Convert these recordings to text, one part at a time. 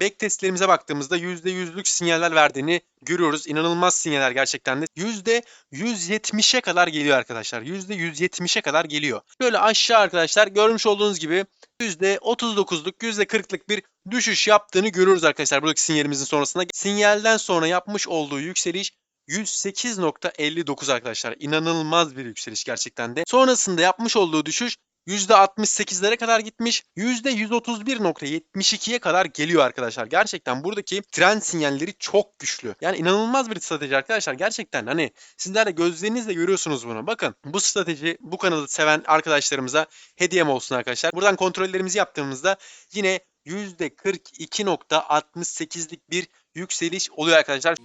backtestlerimize baktığımızda %100'lük sinyaller verdiğini görüyoruz. İnanılmaz sinyaller gerçekten de. %170'e kadar geliyor arkadaşlar. %170'e kadar geliyor. Böyle aşağı arkadaşlar görmüş olduğunuz gibi %39'luk %40'lık bir düşüş yaptığını görüyoruz arkadaşlar buradaki sinyalimizin sonrasında. Sinyalden sonra yapmış olduğu yükseliş 108.59 arkadaşlar. İnanılmaz bir yükseliş gerçekten de. Sonrasında yapmış olduğu düşüş %68'lere kadar gitmiş. %131.72'ye kadar geliyor arkadaşlar. Gerçekten buradaki trend sinyalleri çok güçlü. Yani inanılmaz bir strateji arkadaşlar. Gerçekten hani sizler de gözlerinizle görüyorsunuz bunu. Bakın bu strateji bu kanalı seven arkadaşlarımıza hediyem olsun arkadaşlar. Buradan kontrollerimizi yaptığımızda yine %42.68'lik bir yükseliş oluyor arkadaşlar.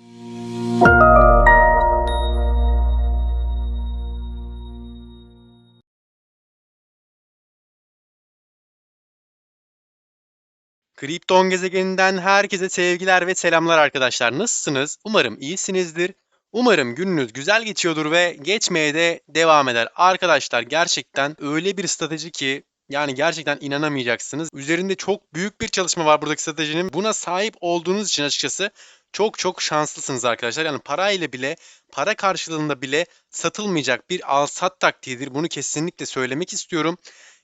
Kripton gezegeninden herkese sevgiler ve selamlar arkadaşlar. Nasılsınız? Umarım iyisinizdir. Umarım gününüz güzel geçiyordur ve geçmeye de devam eder. Arkadaşlar gerçekten öyle bir strateji ki yani gerçekten inanamayacaksınız. Üzerinde çok büyük bir çalışma var buradaki stratejinin. Buna sahip olduğunuz için açıkçası çok çok şanslısınız arkadaşlar. Yani parayla bile, para karşılığında bile satılmayacak bir al sat taktiğidir. Bunu kesinlikle söylemek istiyorum.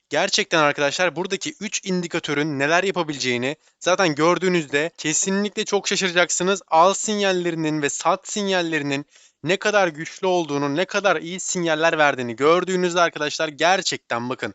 Gerçekten arkadaşlar buradaki 3 indikatörün neler yapabileceğini zaten gördüğünüzde kesinlikle çok şaşıracaksınız. Al sinyallerinin ve sat sinyallerinin ne kadar güçlü olduğunu, ne kadar iyi sinyaller verdiğini gördüğünüzde arkadaşlar gerçekten bakın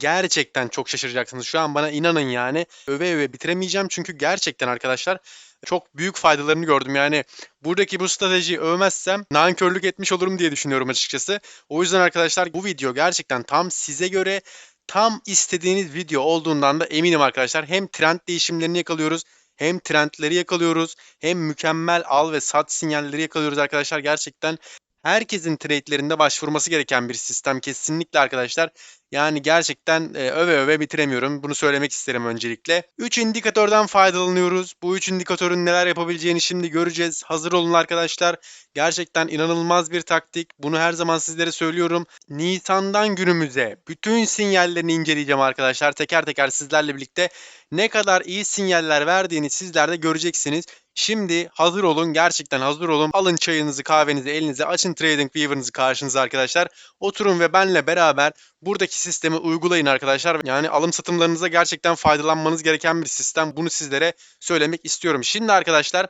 gerçekten çok şaşıracaksınız. Şu an bana inanın yani öve öve bitiremeyeceğim çünkü gerçekten arkadaşlar çok büyük faydalarını gördüm. Yani buradaki bu stratejiyi övmezsem nankörlük etmiş olurum diye düşünüyorum açıkçası. O yüzden arkadaşlar bu video gerçekten tam size göre tam istediğiniz video olduğundan da eminim arkadaşlar. Hem trend değişimlerini yakalıyoruz hem trendleri yakalıyoruz hem mükemmel al ve sat sinyalleri yakalıyoruz arkadaşlar. Gerçekten herkesin trade'lerinde başvurması gereken bir sistem kesinlikle arkadaşlar. Yani gerçekten e, öve öve bitiremiyorum. Bunu söylemek isterim öncelikle. 3 indikatörden faydalanıyoruz. Bu 3 indikatörün neler yapabileceğini şimdi göreceğiz. Hazır olun arkadaşlar. Gerçekten inanılmaz bir taktik. Bunu her zaman sizlere söylüyorum. Nisan'dan günümüze bütün sinyallerini inceleyeceğim arkadaşlar. Teker teker sizlerle birlikte ne kadar iyi sinyaller verdiğini sizler de göreceksiniz. Şimdi hazır olun. Gerçekten hazır olun. Alın çayınızı, kahvenizi elinize, açın Trading Weaver'ınızı karşınıza arkadaşlar. Oturun ve benle beraber buradaki sistemi uygulayın arkadaşlar. Yani alım satımlarınıza gerçekten faydalanmanız gereken bir sistem. Bunu sizlere söylemek istiyorum. Şimdi arkadaşlar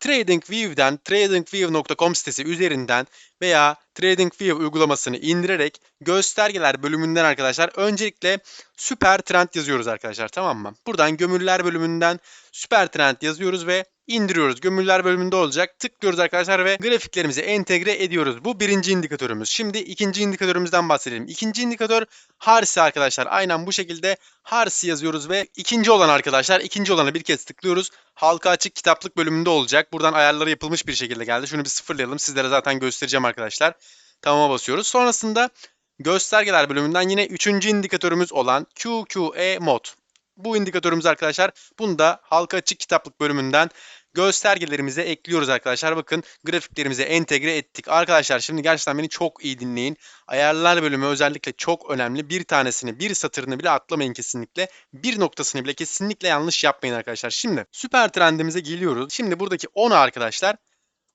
TradingView'den tradingview.com sitesi üzerinden veya TradingView uygulamasını indirerek göstergeler bölümünden arkadaşlar öncelikle süper trend yazıyoruz arkadaşlar tamam mı? Buradan gömüller bölümünden süper trend yazıyoruz ve indiriyoruz. Gömüller bölümünde olacak. Tıklıyoruz arkadaşlar ve grafiklerimizi entegre ediyoruz. Bu birinci indikatörümüz. Şimdi ikinci indikatörümüzden bahsedelim. İkinci indikatör Harsi arkadaşlar. Aynen bu şekilde Harsi yazıyoruz ve ikinci olan arkadaşlar ikinci olanı bir kez tıklıyoruz. Halka açık kitaplık bölümünde olacak. Buradan ayarları yapılmış bir şekilde geldi. Şunu bir sıfırlayalım. Sizlere zaten göstereceğim arkadaşlar. Tamam'a basıyoruz. Sonrasında göstergeler bölümünden yine üçüncü indikatörümüz olan QQE mod. Bu indikatörümüz arkadaşlar bunu da halka açık kitaplık bölümünden göstergelerimize ekliyoruz arkadaşlar. Bakın grafiklerimize entegre ettik. Arkadaşlar şimdi gerçekten beni çok iyi dinleyin. Ayarlar bölümü özellikle çok önemli. Bir tanesini, bir satırını bile atlamayın kesinlikle. Bir noktasını bile kesinlikle yanlış yapmayın arkadaşlar. Şimdi süper trendimize geliyoruz. Şimdi buradaki 10'u arkadaşlar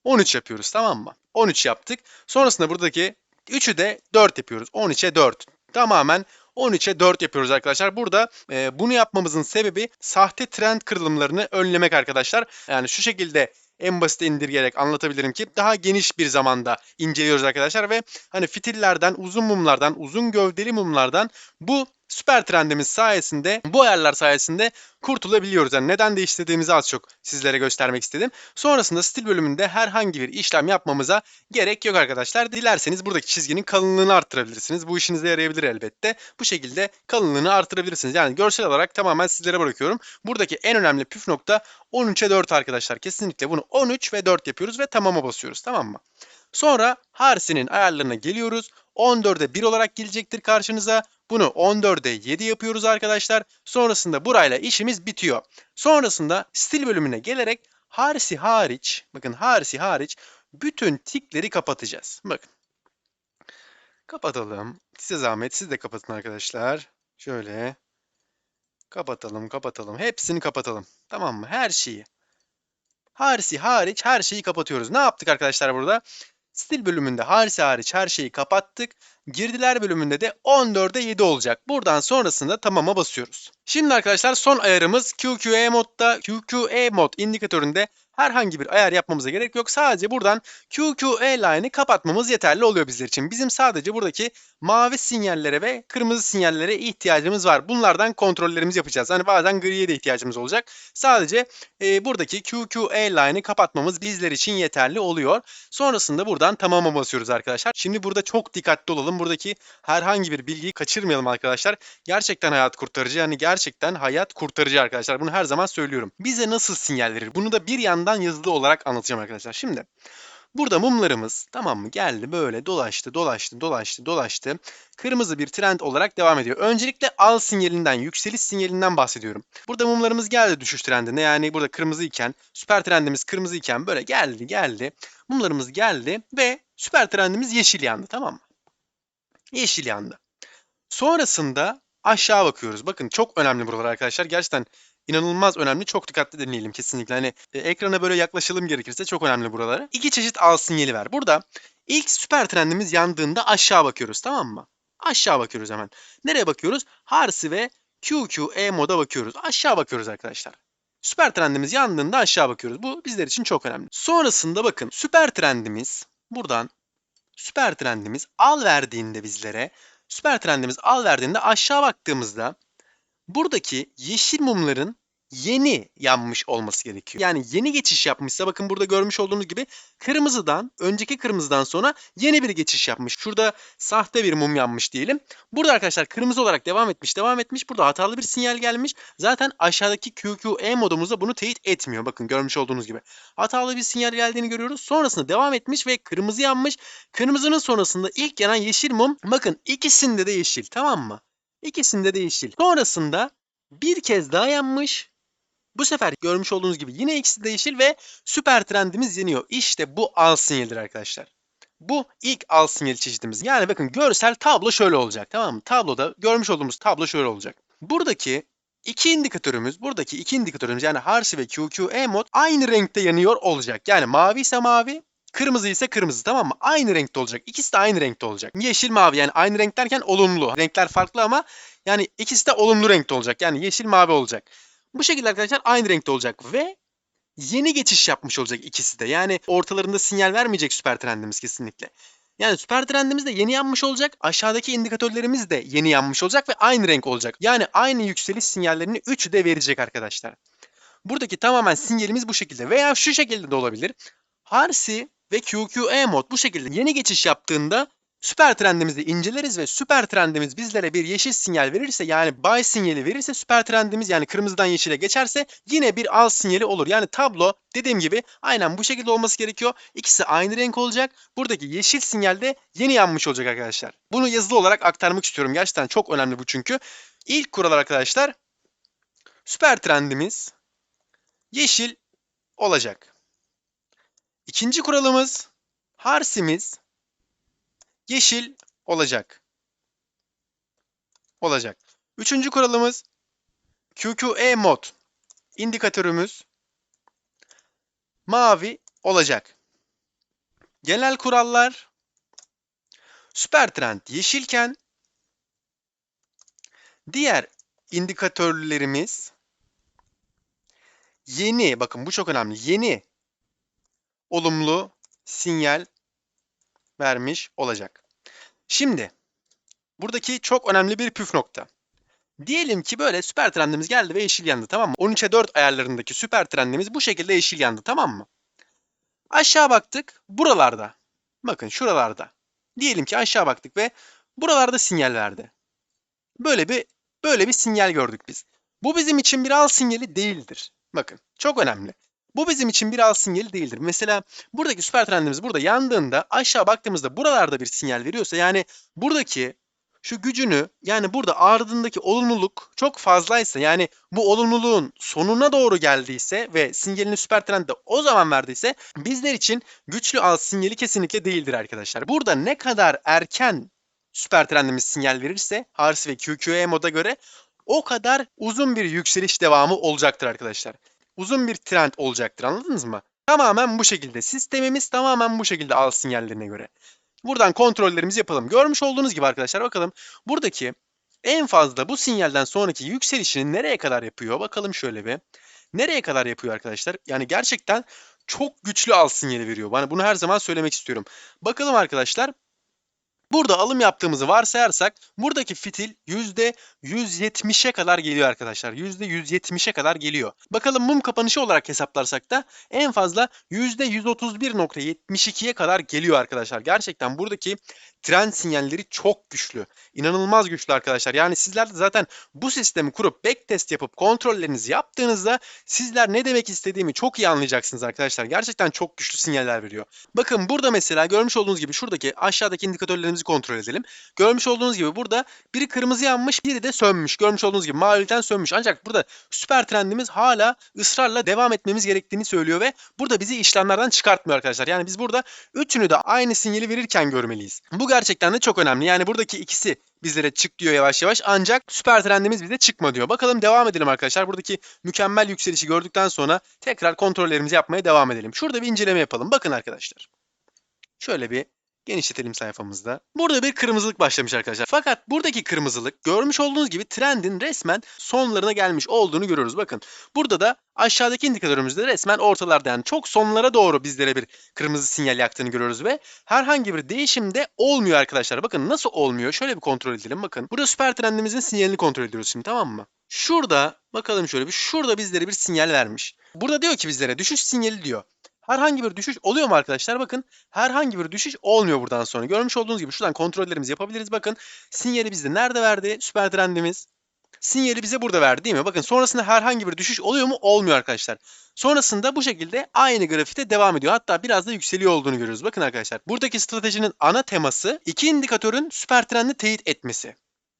13 yapıyoruz tamam mı? 13 yaptık. Sonrasında buradaki 3'ü de 4 yapıyoruz. 13'e 4. Tamamen 13'e 4 yapıyoruz arkadaşlar. Burada e, bunu yapmamızın sebebi sahte trend kırılımlarını önlemek arkadaşlar. Yani şu şekilde en basit indirgeyerek anlatabilirim ki daha geniş bir zamanda inceliyoruz arkadaşlar ve hani fitillerden, uzun mumlardan, uzun gövdeli mumlardan bu süper trendimiz sayesinde, bu ayarlar sayesinde kurtulabiliyoruz. Yani neden değiştirdiğimizi az çok sizlere göstermek istedim. Sonrasında stil bölümünde herhangi bir işlem yapmamıza gerek yok arkadaşlar. Dilerseniz buradaki çizginin kalınlığını arttırabilirsiniz. Bu işinize yarayabilir elbette. Bu şekilde kalınlığını arttırabilirsiniz. Yani görsel olarak tamamen sizlere bırakıyorum. Buradaki en önemli püf nokta 13'e 4 arkadaşlar. Kesinlikle bunu 13 ve 4 yapıyoruz ve tamama basıyoruz. Tamam mı? Sonra Harsi'nin ayarlarına geliyoruz. 14'e 1 olarak gelecektir karşınıza. Bunu 14'e 7 yapıyoruz arkadaşlar. Sonrasında burayla işimiz bitiyor. Sonrasında stil bölümüne gelerek Harsi hariç, bakın Harsi hariç bütün tikleri kapatacağız. Bakın. Kapatalım. Size zahmet siz de kapatın arkadaşlar. Şöyle. Kapatalım, kapatalım. Hepsini kapatalım. Tamam mı? Her şeyi. Harisi hariç her şeyi kapatıyoruz. Ne yaptık arkadaşlar burada? Stil bölümünde harisi hariç her şeyi kapattık. Girdiler bölümünde de 14'e 7 olacak. Buradan sonrasında tamama basıyoruz. Şimdi arkadaşlar son ayarımız QQE modda. QQE mod indikatöründe herhangi bir ayar yapmamıza gerek yok. Sadece buradan QQE line'ı kapatmamız yeterli oluyor bizler için. Bizim sadece buradaki mavi sinyallere ve kırmızı sinyallere ihtiyacımız var. Bunlardan kontrollerimizi yapacağız. Hani bazen griye de ihtiyacımız olacak. Sadece e, buradaki QQE line'ı kapatmamız bizler için yeterli oluyor. Sonrasında buradan tamama basıyoruz arkadaşlar. Şimdi burada çok dikkatli olalım. Buradaki herhangi bir bilgiyi kaçırmayalım arkadaşlar. Gerçekten hayat kurtarıcı. Yani gerçekten hayat kurtarıcı arkadaşlar. Bunu her zaman söylüyorum. Bize nasıl sinyal verir? Bunu da bir yandan yazılı olarak anlatacağım arkadaşlar. Şimdi Burada mumlarımız tamam mı geldi böyle dolaştı dolaştı dolaştı dolaştı. Kırmızı bir trend olarak devam ediyor. Öncelikle al sinyalinden yükseliş sinyalinden bahsediyorum. Burada mumlarımız geldi düşüş trendine yani burada kırmızı iken süper trendimiz kırmızı iken böyle geldi geldi. Mumlarımız geldi ve süper trendimiz yeşil yandı tamam mı? Yeşil yandı. Sonrasında aşağı bakıyoruz. Bakın çok önemli buralar arkadaşlar. Gerçekten inanılmaz önemli. Çok dikkatli dinleyelim kesinlikle. Hani e, ekrana böyle yaklaşalım gerekirse çok önemli buraları. İki çeşit al sinyali var. Burada ilk süper trendimiz yandığında aşağı bakıyoruz tamam mı? Aşağı bakıyoruz hemen. Nereye bakıyoruz? Harsi ve QQE moda bakıyoruz. Aşağı bakıyoruz arkadaşlar. Süper trendimiz yandığında aşağı bakıyoruz. Bu bizler için çok önemli. Sonrasında bakın süper trendimiz buradan süper trendimiz al verdiğinde bizlere süper trendimiz al verdiğinde aşağı baktığımızda buradaki yeşil mumların yeni yanmış olması gerekiyor. Yani yeni geçiş yapmışsa bakın burada görmüş olduğunuz gibi kırmızıdan önceki kırmızıdan sonra yeni bir geçiş yapmış. Şurada sahte bir mum yanmış diyelim. Burada arkadaşlar kırmızı olarak devam etmiş devam etmiş. Burada hatalı bir sinyal gelmiş. Zaten aşağıdaki QQE modumuzda bunu teyit etmiyor. Bakın görmüş olduğunuz gibi. Hatalı bir sinyal geldiğini görüyoruz. Sonrasında devam etmiş ve kırmızı yanmış. Kırmızının sonrasında ilk yanan yeşil mum bakın ikisinde de yeşil tamam mı? İkisinde de yeşil. Sonrasında bir kez daha yanmış. Bu sefer görmüş olduğunuz gibi yine ikisi de yeşil ve süper trendimiz yeniyor. İşte bu al sinyalidir arkadaşlar. Bu ilk al sinyali çeşidimiz. Yani bakın görsel tablo şöyle olacak tamam mı? Tabloda görmüş olduğumuz tablo şöyle olacak. Buradaki iki indikatörümüz, buradaki iki indikatörümüz yani Harsi ve QQE mod aynı renkte yanıyor olacak. Yani mavi ise mavi, Kırmızı ise kırmızı tamam mı? Aynı renkte olacak. İkisi de aynı renkte olacak. Yeşil mavi yani aynı renk derken olumlu. Renkler farklı ama yani ikisi de olumlu renkte olacak. Yani yeşil mavi olacak. Bu şekilde arkadaşlar aynı renkte olacak ve yeni geçiş yapmış olacak ikisi de. Yani ortalarında sinyal vermeyecek süper trendimiz kesinlikle. Yani süper trendimiz de yeni yanmış olacak. Aşağıdaki indikatörlerimiz de yeni yanmış olacak ve aynı renk olacak. Yani aynı yükseliş sinyallerini üçü de verecek arkadaşlar. Buradaki tamamen sinyalimiz bu şekilde veya şu şekilde de olabilir. Harsi ve QQE mod bu şekilde yeni geçiş yaptığında süper trendimizi inceleriz ve süper trendimiz bizlere bir yeşil sinyal verirse yani buy sinyali verirse süper trendimiz yani kırmızıdan yeşile geçerse yine bir al sinyali olur. Yani tablo dediğim gibi aynen bu şekilde olması gerekiyor. İkisi aynı renk olacak. Buradaki yeşil sinyal de yeni yanmış olacak arkadaşlar. Bunu yazılı olarak aktarmak istiyorum. Gerçekten çok önemli bu çünkü. İlk kural arkadaşlar süper trendimiz yeşil olacak. İkinci kuralımız harsimiz yeşil olacak. Olacak. Üçüncü kuralımız QQE mod indikatörümüz mavi olacak. Genel kurallar süper trend yeşilken diğer indikatörlerimiz yeni bakın bu çok önemli. Yeni olumlu sinyal vermiş olacak. Şimdi buradaki çok önemli bir püf nokta. Diyelim ki böyle süper trendimiz geldi ve yeşil yandı tamam mı? 13'e 4 ayarlarındaki süper trendimiz bu şekilde yeşil yandı tamam mı? Aşağı baktık buralarda. Bakın şuralarda. Diyelim ki aşağı baktık ve buralarda sinyal verdi. Böyle bir böyle bir sinyal gördük biz. Bu bizim için bir al sinyali değildir. Bakın çok önemli. Bu bizim için bir al sinyali değildir. Mesela buradaki süper trendimiz burada yandığında aşağı baktığımızda buralarda bir sinyal veriyorsa yani buradaki şu gücünü yani burada ardındaki olumluluk çok fazlaysa yani bu olumluluğun sonuna doğru geldiyse ve sinyalini süper trendde o zaman verdiyse bizler için güçlü al sinyali kesinlikle değildir arkadaşlar. Burada ne kadar erken süper trendimiz sinyal verirse Harsi ve QQE moda göre o kadar uzun bir yükseliş devamı olacaktır arkadaşlar. Uzun bir trend olacaktır anladınız mı? Tamamen bu şekilde. Sistemimiz tamamen bu şekilde al sinyallerine göre. Buradan kontrollerimizi yapalım. Görmüş olduğunuz gibi arkadaşlar bakalım buradaki en fazla bu sinyalden sonraki yükselişini nereye kadar yapıyor? Bakalım şöyle bir. Nereye kadar yapıyor arkadaşlar? Yani gerçekten çok güçlü al sinyali veriyor. Bana bunu her zaman söylemek istiyorum. Bakalım arkadaşlar. Burada alım yaptığımızı varsayarsak buradaki fitil %170'e kadar geliyor arkadaşlar. %170'e kadar geliyor. Bakalım mum kapanışı olarak hesaplarsak da en fazla %131.72'ye kadar geliyor arkadaşlar. Gerçekten buradaki trend sinyalleri çok güçlü. İnanılmaz güçlü arkadaşlar. Yani sizler de zaten bu sistemi kurup backtest yapıp kontrollerinizi yaptığınızda sizler ne demek istediğimi çok iyi anlayacaksınız arkadaşlar. Gerçekten çok güçlü sinyaller veriyor. Bakın burada mesela görmüş olduğunuz gibi şuradaki aşağıdaki indikatörlerimizi kontrol edelim. Görmüş olduğunuz gibi burada biri kırmızı yanmış, biri de sönmüş. Görmüş olduğunuz gibi maviden sönmüş. Ancak burada süper trendimiz hala ısrarla devam etmemiz gerektiğini söylüyor ve burada bizi işlemlerden çıkartmıyor arkadaşlar. Yani biz burada üçünü de aynı sinyali verirken görmeliyiz. Bu gerçekten de çok önemli. Yani buradaki ikisi bizlere çık diyor yavaş yavaş ancak süper trendimiz bize çıkma diyor. Bakalım devam edelim arkadaşlar. Buradaki mükemmel yükselişi gördükten sonra tekrar kontrollerimizi yapmaya devam edelim. Şurada bir inceleme yapalım. Bakın arkadaşlar. Şöyle bir genişletelim sayfamızda. Burada bir kırmızılık başlamış arkadaşlar. Fakat buradaki kırmızılık görmüş olduğunuz gibi trendin resmen sonlarına gelmiş olduğunu görüyoruz. Bakın burada da aşağıdaki indikatörümüzde resmen ortalarda yani çok sonlara doğru bizlere bir kırmızı sinyal yaktığını görüyoruz ve herhangi bir değişim de olmuyor arkadaşlar. Bakın nasıl olmuyor? Şöyle bir kontrol edelim. Bakın burada süper trendimizin sinyalini kontrol ediyoruz şimdi tamam mı? Şurada bakalım şöyle bir şurada bizlere bir sinyal vermiş. Burada diyor ki bizlere düşüş sinyali diyor. Herhangi bir düşüş oluyor mu arkadaşlar? Bakın herhangi bir düşüş olmuyor buradan sonra. Görmüş olduğunuz gibi şuradan kontrollerimizi yapabiliriz. Bakın sinyali bizde nerede verdi? Süper trendimiz. Sinyali bize burada verdi değil mi? Bakın sonrasında herhangi bir düşüş oluyor mu? Olmuyor arkadaşlar. Sonrasında bu şekilde aynı grafikte devam ediyor. Hatta biraz da yükseliyor olduğunu görüyoruz. Bakın arkadaşlar buradaki stratejinin ana teması iki indikatörün süper trendi teyit etmesi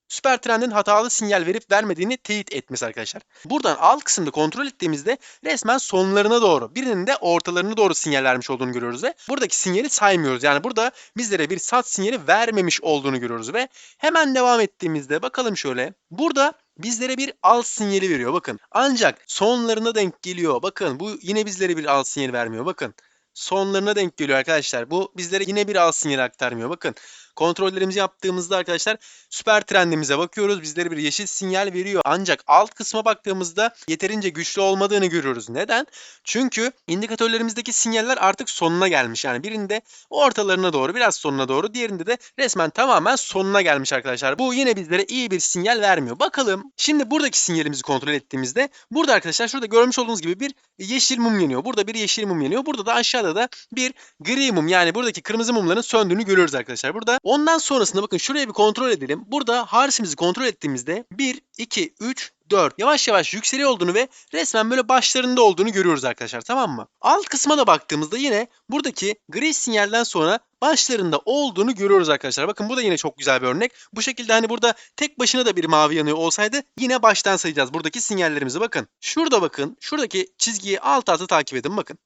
süper trendin hatalı sinyal verip vermediğini teyit etmesi arkadaşlar. Buradan alt kısımda kontrol ettiğimizde resmen sonlarına doğru birinin de ortalarına doğru sinyal vermiş olduğunu görüyoruz ve buradaki sinyali saymıyoruz. Yani burada bizlere bir sat sinyali vermemiş olduğunu görüyoruz ve hemen devam ettiğimizde bakalım şöyle. Burada bizlere bir al sinyali veriyor bakın. Ancak sonlarına denk geliyor. Bakın bu yine bizlere bir al sinyali vermiyor. Bakın sonlarına denk geliyor arkadaşlar. Bu bizlere yine bir al sinyali aktarmıyor. Bakın kontrollerimizi yaptığımızda arkadaşlar süper trendimize bakıyoruz. Bizlere bir yeşil sinyal veriyor. Ancak alt kısma baktığımızda yeterince güçlü olmadığını görüyoruz. Neden? Çünkü indikatörlerimizdeki sinyaller artık sonuna gelmiş. Yani birinde ortalarına doğru biraz sonuna doğru diğerinde de resmen tamamen sonuna gelmiş arkadaşlar. Bu yine bizlere iyi bir sinyal vermiyor. Bakalım şimdi buradaki sinyalimizi kontrol ettiğimizde burada arkadaşlar şurada görmüş olduğunuz gibi bir yeşil mum yanıyor. Burada bir yeşil mum yanıyor. Burada da aşağıda da bir gri mum yani buradaki kırmızı mumların söndüğünü görüyoruz arkadaşlar. Burada ondan sonrasında bakın şuraya bir kontrol edelim. Burada harsimizi kontrol ettiğimizde 1, 2, 3, 4 yavaş yavaş yükseliyor olduğunu ve resmen böyle başlarında olduğunu görüyoruz arkadaşlar tamam mı? Alt kısma da baktığımızda yine buradaki gri sinyalden sonra başlarında olduğunu görüyoruz arkadaşlar. Bakın bu da yine çok güzel bir örnek. Bu şekilde hani burada tek başına da bir mavi yanıyor olsaydı yine baştan sayacağız buradaki sinyallerimizi bakın. Şurada bakın şuradaki çizgiyi alt alta takip edin bakın.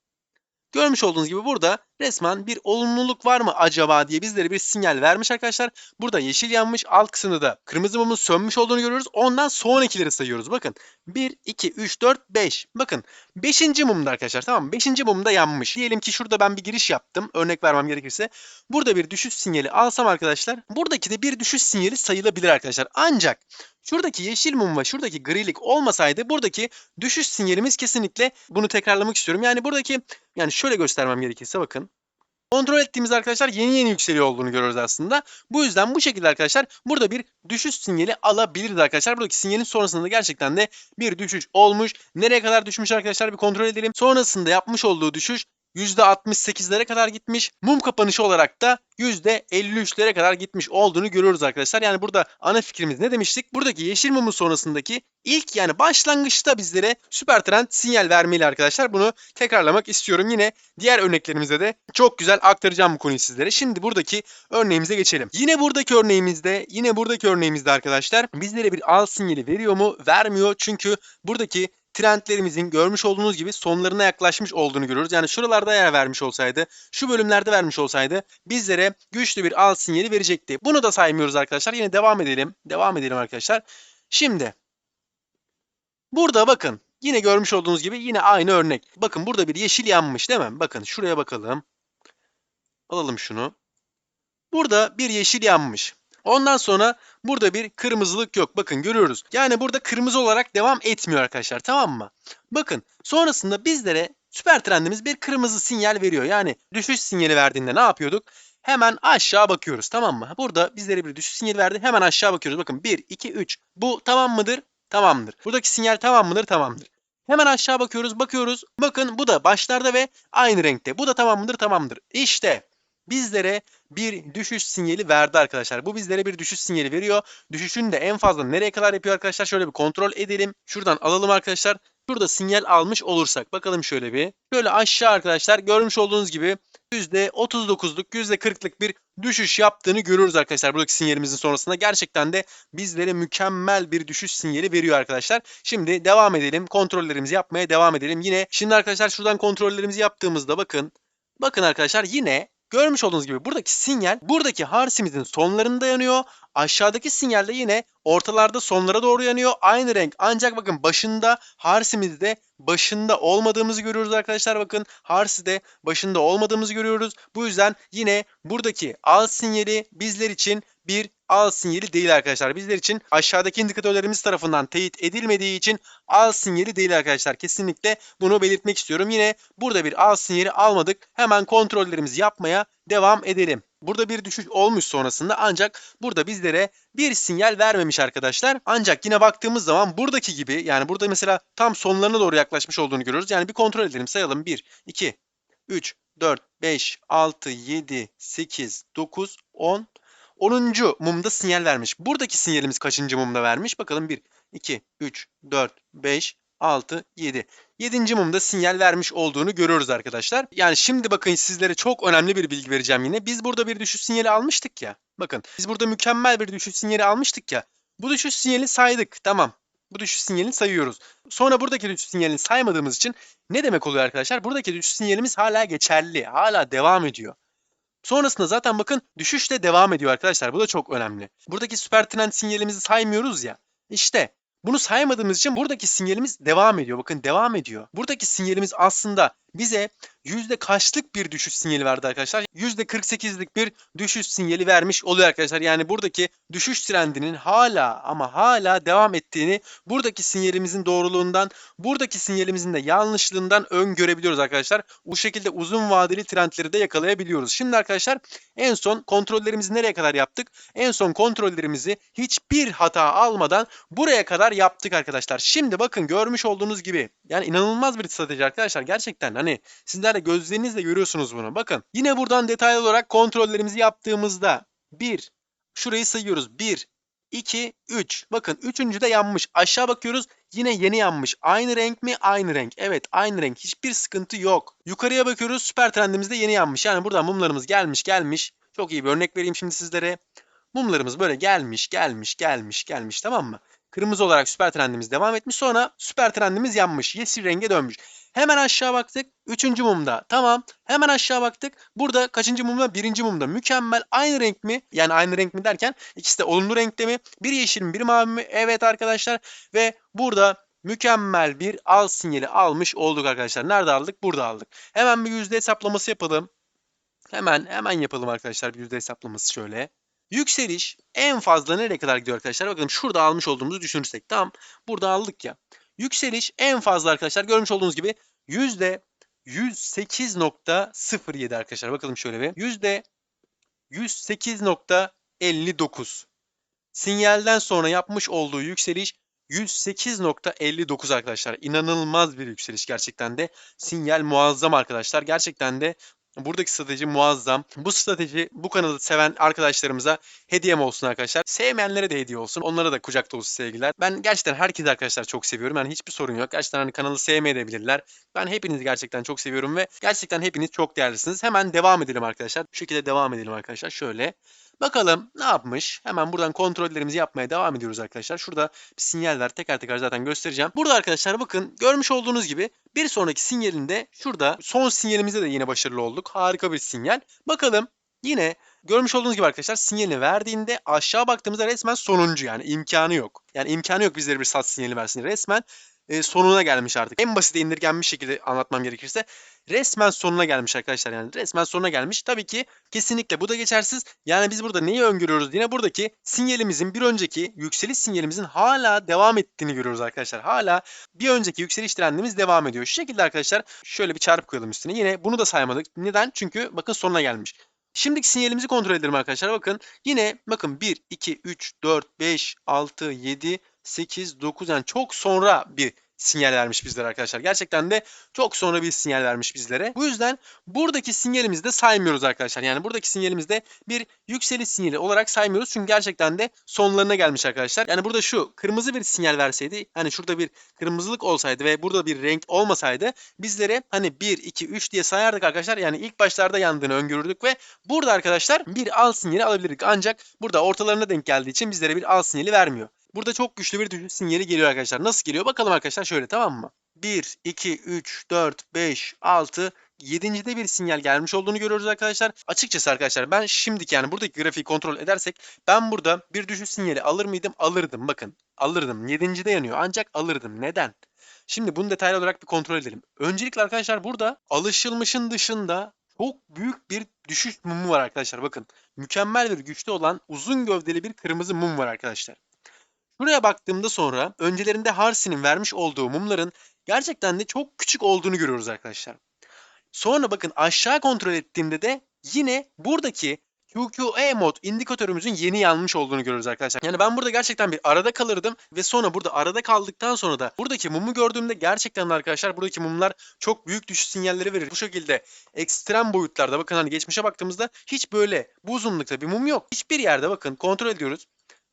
Görmüş olduğunuz gibi burada resmen bir olumluluk var mı acaba diye bizlere bir sinyal vermiş arkadaşlar. Burada yeşil yanmış alt kısmında da kırmızı mumun sönmüş olduğunu görüyoruz. Ondan sonrakileri sayıyoruz. Bakın 1, 2, 3, 4, 5. Bakın 5. mumda arkadaşlar tamam mı? 5. mumda yanmış. Diyelim ki şurada ben bir giriş yaptım. Örnek vermem gerekirse. Burada bir düşüş sinyali alsam arkadaşlar. Buradaki de bir düşüş sinyali sayılabilir arkadaşlar. Ancak Şuradaki yeşil mum ve şuradaki grilik olmasaydı buradaki düşüş sinyalimiz kesinlikle bunu tekrarlamak istiyorum. Yani buradaki yani şöyle göstermem gerekirse bakın. Kontrol ettiğimiz arkadaşlar yeni yeni yükseliyor olduğunu görüyoruz aslında. Bu yüzden bu şekilde arkadaşlar burada bir düşüş sinyali alabiliriz arkadaşlar. Buradaki sinyalin sonrasında gerçekten de bir düşüş olmuş. Nereye kadar düşmüş arkadaşlar bir kontrol edelim. Sonrasında yapmış olduğu düşüş %68'lere kadar gitmiş. Mum kapanışı olarak da %53'lere kadar gitmiş olduğunu görüyoruz arkadaşlar. Yani burada ana fikrimiz ne demiştik? Buradaki yeşil mumun sonrasındaki ilk yani başlangıçta bizlere süper trend sinyal vermeli arkadaşlar. Bunu tekrarlamak istiyorum. Yine diğer örneklerimizde de çok güzel aktaracağım bu konuyu sizlere. Şimdi buradaki örneğimize geçelim. Yine buradaki örneğimizde, yine buradaki örneğimizde arkadaşlar bizlere bir al sinyali veriyor mu? Vermiyor. Çünkü buradaki trendlerimizin görmüş olduğunuz gibi sonlarına yaklaşmış olduğunu görüyoruz. Yani şuralarda yer vermiş olsaydı, şu bölümlerde vermiş olsaydı bizlere güçlü bir al sinyali verecekti. Bunu da saymıyoruz arkadaşlar. Yine devam edelim. Devam edelim arkadaşlar. Şimdi Burada bakın yine görmüş olduğunuz gibi yine aynı örnek. Bakın burada bir yeşil yanmış değil mi? Bakın şuraya bakalım. Alalım şunu. Burada bir yeşil yanmış. Ondan sonra burada bir kırmızılık yok. Bakın görüyoruz. Yani burada kırmızı olarak devam etmiyor arkadaşlar tamam mı? Bakın sonrasında bizlere süper trendimiz bir kırmızı sinyal veriyor. Yani düşüş sinyali verdiğinde ne yapıyorduk? Hemen aşağı bakıyoruz tamam mı? Burada bizlere bir düşüş sinyali verdi. Hemen aşağı bakıyoruz. Bakın 1, 2, 3. Bu tamam mıdır? Tamamdır. Buradaki sinyal tamam mıdır? Tamamdır. Hemen aşağı bakıyoruz, bakıyoruz. Bakın bu da başlarda ve aynı renkte. Bu da tamam mıdır? Tamamdır. İşte bizlere bir düşüş sinyali verdi arkadaşlar. Bu bizlere bir düşüş sinyali veriyor. Düşüşün de en fazla nereye kadar yapıyor arkadaşlar? Şöyle bir kontrol edelim. Şuradan alalım arkadaşlar. Şurada sinyal almış olursak bakalım şöyle bir. Şöyle aşağı arkadaşlar görmüş olduğunuz gibi %39'luk %40'lık bir düşüş yaptığını görüyoruz arkadaşlar. Buradaki sinyalimizin sonrasında gerçekten de bizlere mükemmel bir düşüş sinyali veriyor arkadaşlar. Şimdi devam edelim. Kontrollerimizi yapmaya devam edelim. Yine şimdi arkadaşlar şuradan kontrollerimizi yaptığımızda bakın. Bakın arkadaşlar yine görmüş olduğunuz gibi buradaki sinyal buradaki harsimizin sonlarında yanıyor. Aşağıdaki sinyal de yine ortalarda sonlara doğru yanıyor. Aynı renk ancak bakın başında harsimizde başında olmadığımızı görüyoruz arkadaşlar. Bakın harside başında olmadığımızı görüyoruz. Bu yüzden yine buradaki al sinyali bizler için bir al sinyali değil arkadaşlar. Bizler için aşağıdaki indikatörlerimiz tarafından teyit edilmediği için al sinyali değil arkadaşlar. Kesinlikle bunu belirtmek istiyorum. Yine burada bir al sinyali almadık. Hemen kontrollerimizi yapmaya devam edelim. Burada bir düşüş olmuş sonrasında ancak burada bizlere bir sinyal vermemiş arkadaşlar. Ancak yine baktığımız zaman buradaki gibi yani burada mesela tam sonlarına doğru yaklaşmış olduğunu görüyoruz. Yani bir kontrol edelim sayalım 1, 2, 3, 4, 5, 6, 7, 8, 9, 10, 10. mumda sinyal vermiş. Buradaki sinyalimiz kaçıncı mumda vermiş? Bakalım 1, 2, 3, 4, 5, 6, 7. 7. mumda sinyal vermiş olduğunu görüyoruz arkadaşlar. Yani şimdi bakın sizlere çok önemli bir bilgi vereceğim yine. Biz burada bir düşüş sinyali almıştık ya. Bakın biz burada mükemmel bir düşüş sinyali almıştık ya. Bu düşüş sinyalini saydık. Tamam. Bu düşüş sinyalini sayıyoruz. Sonra buradaki düşüş sinyalini saymadığımız için ne demek oluyor arkadaşlar? Buradaki düşüş sinyalimiz hala geçerli. Hala devam ediyor. Sonrasında zaten bakın düşüş de devam ediyor arkadaşlar. Bu da çok önemli. Buradaki süper trend sinyalimizi saymıyoruz ya. İşte bunu saymadığımız için buradaki sinyalimiz devam ediyor. Bakın devam ediyor. Buradaki sinyalimiz aslında bize yüzde kaçlık bir düşüş sinyali verdi arkadaşlar? Yüzde 48'lik bir düşüş sinyali vermiş oluyor arkadaşlar. Yani buradaki düşüş trendinin hala ama hala devam ettiğini buradaki sinyalimizin doğruluğundan, buradaki sinyalimizin de yanlışlığından öngörebiliyoruz arkadaşlar. Bu şekilde uzun vadeli trendleri de yakalayabiliyoruz. Şimdi arkadaşlar en son kontrollerimizi nereye kadar yaptık? En son kontrollerimizi hiçbir hata almadan buraya kadar yaptık arkadaşlar. Şimdi bakın görmüş olduğunuz gibi yani inanılmaz bir strateji arkadaşlar. Gerçekten hani sizler de gözlerinizle görüyorsunuz bunu. Bakın yine buradan detaylı olarak kontrollerimizi yaptığımızda 1 şurayı sayıyoruz. 1 2 3 bakın üçüncü de yanmış. Aşağı bakıyoruz yine yeni yanmış. Aynı renk mi? Aynı renk. Evet aynı renk. Hiçbir sıkıntı yok. Yukarıya bakıyoruz süper trendimizde yeni yanmış. Yani buradan mumlarımız gelmiş gelmiş. Çok iyi bir örnek vereyim şimdi sizlere. Mumlarımız böyle gelmiş gelmiş gelmiş gelmiş tamam mı? Kırmızı olarak süper trendimiz devam etmiş. Sonra süper trendimiz yanmış. Yeşil renge dönmüş. Hemen aşağı baktık. Üçüncü mumda. Tamam. Hemen aşağı baktık. Burada kaçıncı mumda? Birinci mumda. Mükemmel. Aynı renk mi? Yani aynı renk mi derken ikisi de olumlu renkte mi? Biri yeşil mi? Biri mavi mi? Evet arkadaşlar. Ve burada mükemmel bir al sinyali almış olduk arkadaşlar. Nerede aldık? Burada aldık. Hemen bir yüzde hesaplaması yapalım. Hemen hemen yapalım arkadaşlar bir yüzde hesaplaması şöyle. Yükseliş en fazla nereye kadar gidiyor arkadaşlar? Bakalım şurada almış olduğumuzu düşünürsek. Tamam. Burada aldık ya. Yükseliş en fazla arkadaşlar görmüş olduğunuz gibi yüzde 108.07 arkadaşlar. Bakalım şöyle bir. Yüzde 108.59. Sinyalden sonra yapmış olduğu yükseliş 108.59 arkadaşlar. İnanılmaz bir yükseliş gerçekten de. Sinyal muazzam arkadaşlar. Gerçekten de Buradaki strateji muazzam. Bu strateji bu kanalı seven arkadaşlarımıza hediyem olsun arkadaşlar. Sevmeyenlere de hediye olsun. Onlara da kucak dolusu sevgiler. Ben gerçekten herkes arkadaşlar çok seviyorum. Yani hiçbir sorun yok. Gerçekten hani kanalı sevmeyebilirler. Ben hepinizi gerçekten çok seviyorum ve gerçekten hepiniz çok değerlisiniz. Hemen devam edelim arkadaşlar. Bu şekilde devam edelim arkadaşlar. Şöyle. Bakalım ne yapmış? Hemen buradan kontrollerimizi yapmaya devam ediyoruz arkadaşlar. Şurada bir sinyal var. Teker teker zaten göstereceğim. Burada arkadaşlar bakın görmüş olduğunuz gibi bir sonraki sinyalinde şurada son sinyalimizde de yine başarılı olduk. Harika bir sinyal. Bakalım yine görmüş olduğunuz gibi arkadaşlar sinyalini verdiğinde aşağı baktığımızda resmen sonuncu yani imkanı yok. Yani imkanı yok bizlere bir sat sinyali versin. Resmen e, sonuna gelmiş artık. En basit indirgenmiş şekilde anlatmam gerekirse resmen sonuna gelmiş arkadaşlar yani resmen sonuna gelmiş. Tabii ki kesinlikle bu da geçersiz. Yani biz burada neyi öngörüyoruz? Yine buradaki sinyalimizin bir önceki yükseliş sinyalimizin hala devam ettiğini görüyoruz arkadaşlar. Hala bir önceki yükseliş trendimiz devam ediyor. Şu şekilde arkadaşlar şöyle bir çarpı koyalım üstüne. Yine bunu da saymadık. Neden? Çünkü bakın sonuna gelmiş. Şimdiki sinyalimizi kontrol edelim arkadaşlar. Bakın yine bakın 1, 2, 3, 4, 5, 6, 7, 8, 9 yani çok sonra bir sinyal vermiş bizlere arkadaşlar. Gerçekten de çok sonra bir sinyal vermiş bizlere. Bu yüzden buradaki sinyalimizi de saymıyoruz arkadaşlar. Yani buradaki sinyalimizi de bir yükseliş sinyali olarak saymıyoruz. Çünkü gerçekten de sonlarına gelmiş arkadaşlar. Yani burada şu kırmızı bir sinyal verseydi hani şurada bir kırmızılık olsaydı ve burada bir renk olmasaydı bizlere hani 1, 2, 3 diye sayardık arkadaşlar. Yani ilk başlarda yandığını öngörürdük ve burada arkadaşlar bir al sinyali alabilirdik. Ancak burada ortalarına denk geldiği için bizlere bir al sinyali vermiyor. Burada çok güçlü bir düşüş sinyali geliyor arkadaşlar. Nasıl geliyor? Bakalım arkadaşlar şöyle tamam mı? 1, 2, 3, 4, 5, 6, 7. de bir sinyal gelmiş olduğunu görüyoruz arkadaşlar. Açıkçası arkadaşlar ben şimdiki yani buradaki grafiği kontrol edersek ben burada bir düşüş sinyali alır mıydım? Alırdım bakın. Alırdım. 7. de yanıyor ancak alırdım. Neden? Şimdi bunu detaylı olarak bir kontrol edelim. Öncelikle arkadaşlar burada alışılmışın dışında çok büyük bir düşüş mumu var arkadaşlar. Bakın mükemmel bir güçlü olan uzun gövdeli bir kırmızı mum var arkadaşlar. Buraya baktığımda sonra öncelerinde Harsi'nin vermiş olduğu mumların gerçekten de çok küçük olduğunu görüyoruz arkadaşlar. Sonra bakın aşağı kontrol ettiğimde de yine buradaki QQE mod indikatörümüzün yeni yanmış olduğunu görüyoruz arkadaşlar. Yani ben burada gerçekten bir arada kalırdım ve sonra burada arada kaldıktan sonra da buradaki mumu gördüğümde gerçekten arkadaşlar buradaki mumlar çok büyük düşüş sinyalleri verir. Bu şekilde ekstrem boyutlarda bakın hani geçmişe baktığımızda hiç böyle bu uzunlukta bir mum yok. Hiçbir yerde bakın kontrol ediyoruz.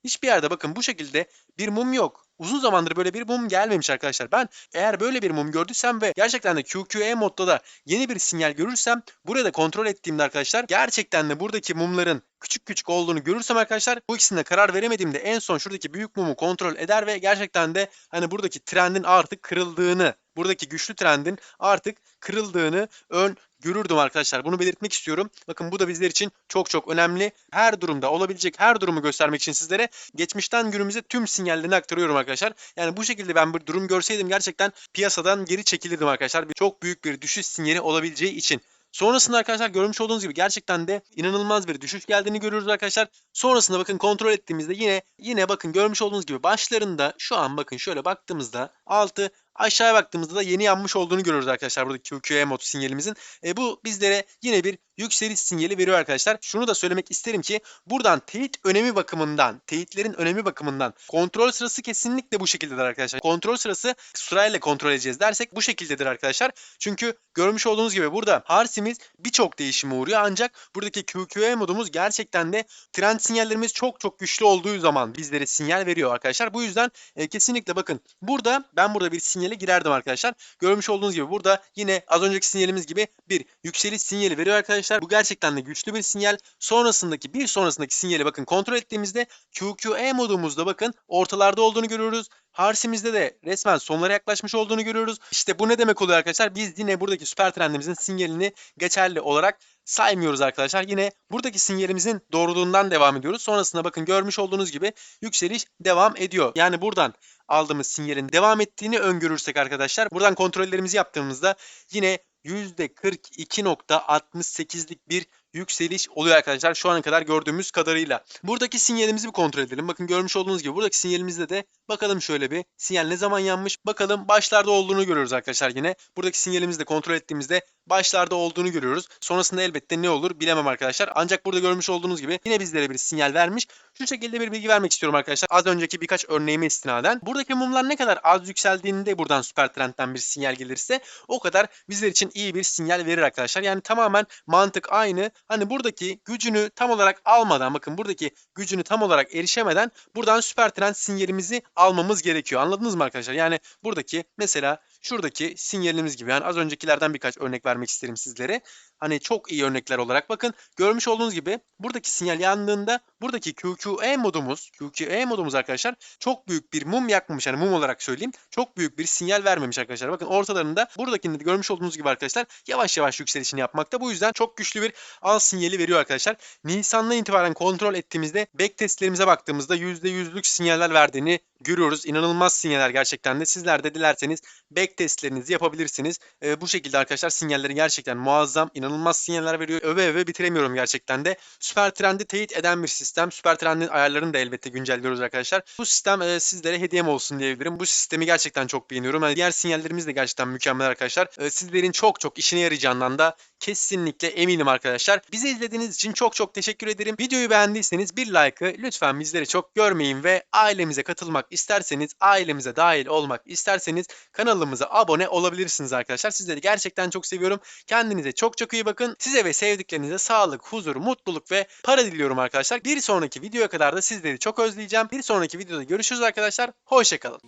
Hiçbir yerde bakın bu şekilde bir mum yok. Uzun zamandır böyle bir mum gelmemiş arkadaşlar. Ben eğer böyle bir mum gördüysem ve gerçekten de QQE modda da yeni bir sinyal görürsem burada kontrol ettiğimde arkadaşlar gerçekten de buradaki mumların küçük küçük olduğunu görürsem arkadaşlar bu ikisinde karar veremediğimde en son şuradaki büyük mumu kontrol eder ve gerçekten de hani buradaki trendin artık kırıldığını buradaki güçlü trendin artık kırıldığını ön görürdüm arkadaşlar. Bunu belirtmek istiyorum. Bakın bu da bizler için çok çok önemli. Her durumda olabilecek her durumu göstermek için sizlere geçmişten günümüze tüm sinyallerini aktarıyorum arkadaşlar. Yani bu şekilde ben bir durum görseydim gerçekten piyasadan geri çekilirdim arkadaşlar. Çok büyük bir düşüş sinyali olabileceği için. Sonrasında arkadaşlar görmüş olduğunuz gibi gerçekten de inanılmaz bir düşüş geldiğini görüyoruz arkadaşlar. Sonrasında bakın kontrol ettiğimizde yine yine bakın görmüş olduğunuz gibi başlarında şu an bakın şöyle baktığımızda altı Aşağıya baktığımızda da yeni yanmış olduğunu görüyoruz arkadaşlar buradaki QQE mod sinyalimizin. E, bu bizlere yine bir yükseliş sinyali veriyor arkadaşlar. Şunu da söylemek isterim ki buradan teyit önemi bakımından, teyitlerin önemi bakımından kontrol sırası kesinlikle bu şekildedir arkadaşlar. Kontrol sırası sırayla kontrol edeceğiz dersek bu şekildedir arkadaşlar. Çünkü görmüş olduğunuz gibi burada Harsimiz birçok değişime uğruyor ancak buradaki QQE modumuz gerçekten de trend sinyallerimiz çok çok güçlü olduğu zaman bizlere sinyal veriyor arkadaşlar. Bu yüzden e, kesinlikle bakın burada ben burada bir sinyale girerdim arkadaşlar. Görmüş olduğunuz gibi burada yine az önceki sinyalimiz gibi bir yükseliş sinyali veriyor arkadaşlar. Bu gerçekten de güçlü bir sinyal. Sonrasındaki bir sonrasındaki sinyali bakın kontrol ettiğimizde QQE modumuzda bakın ortalarda olduğunu görüyoruz. Harsimizde de resmen sonlara yaklaşmış olduğunu görüyoruz. İşte bu ne demek oluyor arkadaşlar? Biz yine buradaki süper trendimizin sinyalini geçerli olarak saymıyoruz arkadaşlar. Yine buradaki sinyalimizin doğruluğundan devam ediyoruz. Sonrasında bakın görmüş olduğunuz gibi yükseliş devam ediyor. Yani buradan aldığımız sinyalin devam ettiğini öngörürsek arkadaşlar buradan kontrollerimizi yaptığımızda yine %42.68'lik bir yükseliş oluyor arkadaşlar şu ana kadar gördüğümüz kadarıyla. Buradaki sinyalimizi bir kontrol edelim. Bakın görmüş olduğunuz gibi buradaki sinyalimizde de bakalım şöyle bir sinyal ne zaman yanmış. Bakalım başlarda olduğunu görüyoruz arkadaşlar yine. Buradaki sinyalimizi de kontrol ettiğimizde başlarda olduğunu görüyoruz. Sonrasında elbette ne olur bilemem arkadaşlar. Ancak burada görmüş olduğunuz gibi yine bizlere bir sinyal vermiş. Şu şekilde bir bilgi vermek istiyorum arkadaşlar. Az önceki birkaç örneğime istinaden. Buradaki mumlar ne kadar az yükseldiğinde buradan süper trendten bir sinyal gelirse o kadar bizler için iyi bir sinyal verir arkadaşlar. Yani tamamen mantık aynı. Hani buradaki gücünü tam olarak almadan bakın buradaki gücünü tam olarak erişemeden buradan süper trend sinyalimizi almamız gerekiyor. Anladınız mı arkadaşlar? Yani buradaki mesela şuradaki sinyalimiz gibi yani az öncekilerden birkaç örnek vermek isterim sizlere. Hani çok iyi örnekler olarak bakın görmüş olduğunuz gibi buradaki sinyal yandığında buradaki QQE modumuz QQE modumuz arkadaşlar çok büyük bir mum yakmamış yani mum olarak söyleyeyim çok büyük bir sinyal vermemiş arkadaşlar. Bakın ortalarında buradakinde de görmüş olduğunuz gibi arkadaşlar yavaş yavaş yükselişini yapmakta. Bu yüzden çok güçlü bir al sinyali veriyor arkadaşlar. Nisan'dan itibaren kontrol ettiğimizde back testlerimize baktığımızda %100'lük sinyaller verdiğini görüyoruz. İnanılmaz sinyaller gerçekten de. Sizler de dilerseniz backtestlerinizi yapabilirsiniz. Ee, bu şekilde arkadaşlar sinyalleri gerçekten muazzam, inanılmaz sinyaller veriyor. Öve öve bitiremiyorum gerçekten de. Süper Trend'i teyit eden bir sistem. Süper Trend'in ayarlarını da elbette güncelliyoruz arkadaşlar. Bu sistem e, sizlere hediyem olsun diyebilirim. Bu sistemi gerçekten çok beğeniyorum. Yani diğer sinyallerimiz de gerçekten mükemmel arkadaşlar. E, sizlerin çok çok işine yarayacağından da kesinlikle eminim arkadaşlar. Bizi izlediğiniz için çok çok teşekkür ederim. Videoyu beğendiyseniz bir like'ı lütfen bizleri çok görmeyin ve ailemize katılmak isterseniz, ailemize dahil olmak isterseniz kanalımıza abone olabilirsiniz arkadaşlar. Sizleri gerçekten çok seviyorum. Kendinize çok çok iyi bakın. Size ve sevdiklerinize sağlık, huzur, mutluluk ve para diliyorum arkadaşlar. Bir sonraki videoya kadar da sizleri çok özleyeceğim. Bir sonraki videoda görüşürüz arkadaşlar. Hoşçakalın.